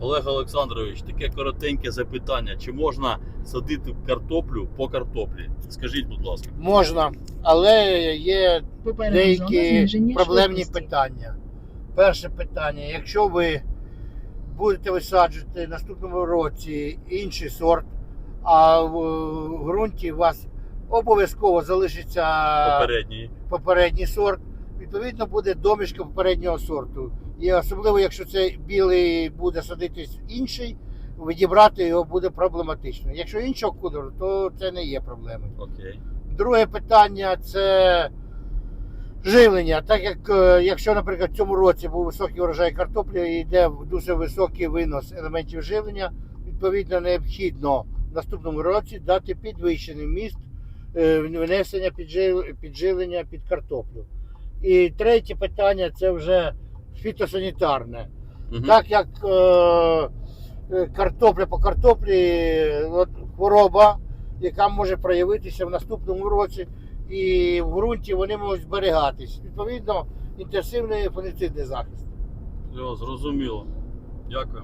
Олег Олександрович, таке коротеньке запитання. Чи можна садити картоплю по картоплі? Скажіть, будь ласка. Можна, але є деякі проблемні питання. Перше питання: якщо ви будете висаджувати в наступному році інший сорт, а в ґрунті у вас обов'язково залишиться Попередній. попередній сорт, відповідно буде домішка попереднього сорту. І особливо, якщо це білий буде садитись інший, відібрати його буде проблематично. Якщо іншого кольору, то це не є проблемою. Окей. Друге питання це живлення. Так як е, якщо, наприклад, в цьому році був високий урожай картоплі і йде дуже високий винос елементів живлення, відповідно необхідно в наступному році дати підвищений вміст е, внесення підживлення під картоплю. І третє питання це вже фітосанітарне. Мгм. Так як е, е, картопля по картоплі, от, хвороба, яка може проявитися в наступному році, і в ґрунті вони можуть зберігатись. Відповідно, інтенсивний фунгіцидний захист. Зрозуміло. Дякую.